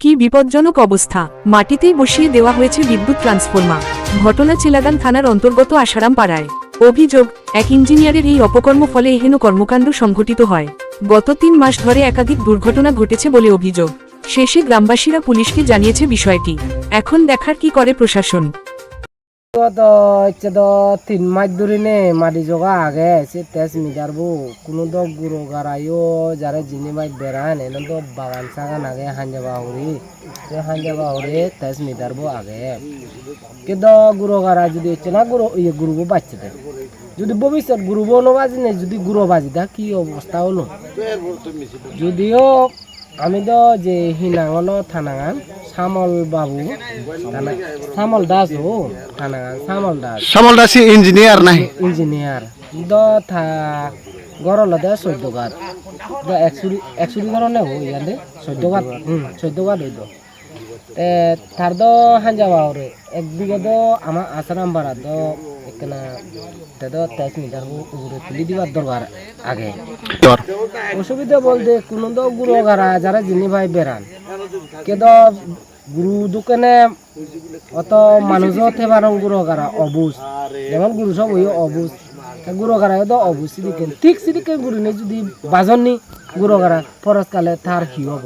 কি বিপজ্জনক অবস্থা? মাটিতেই বসিয়ে দেওয়া হয়েছে বিদ্যুৎ ট্রান্সফর্মার। ঘটনা চিলাগান থানার অন্তর্গত আসারাম পাড়ায় অভিযোগ, এক ইঞ্জিনিয়ারের এই অপকর্ম ফলে এহেন কর্মকাণ্ড সংঘটিত হয়। গত তিন মাস ধরে একাধিক দুর্ঘটনা ঘটেছে বলে অভিযোগ। শেষে গ্রামবাসীরা পুলিশকে জানিয়েছে বিষয়টি। এখন দেখার কি করে প্রশাসন? হচ্ছে তো তিন মাস ধরে নে মাটি জগা আগে, সে তেজ মিটারবো কোনো তো গুরু গারাইও যারা জিনি মাই বেড়ান এনে তো বাগান সাগান আগে হাঞ্জা বাহুরি। সে হাঞ্জা বাহুরে তেজ মিটারবো আগে। কিন্তু গুরু গারা যদি হচ্ছে না গুরু ইয়ে গুরুবো বাচ্চা দেয় যদি ভবিষ্যৎ গুরুবো নবাজি নেই যদি গুরু বাজি দা, কি অবস্থা হলো? যদিও আমি তো যে হিনাঙ্গন থানাগান শ্যামল বাবু শ্যামল দাস ও থানাগান শ্যামল দাস। শ্যামল দাসী ইঞ্জিনিয়ার নাই ইঞ্জিনিয়ার দ থা গরল দে চৈধ্য গাত। দ একচুরি একচুরি গরনে হো ইয়ালে চৈধ্য গাত। হুম চৈধ্য গাত হইতো তে। তার দ হাঞ্জা বাউরে এক বিঘে দ আমার আসারাম বাড়া দ অসুবিধা বলতে কোনো তো গুরু গারা যারা জিনি ভাই বেড়ান। কেদ গুরু দোকানে অত মানুষও থেবার গুরু গারা অবুজ। যেমন গুরু সব ওই অবুজ। গুরু গারা তো অবুজ সিদিকে। ঠিক সিদিকে গুরু নেই যদি বাজন নি গুরু গারা পরশকালে তার কি হব?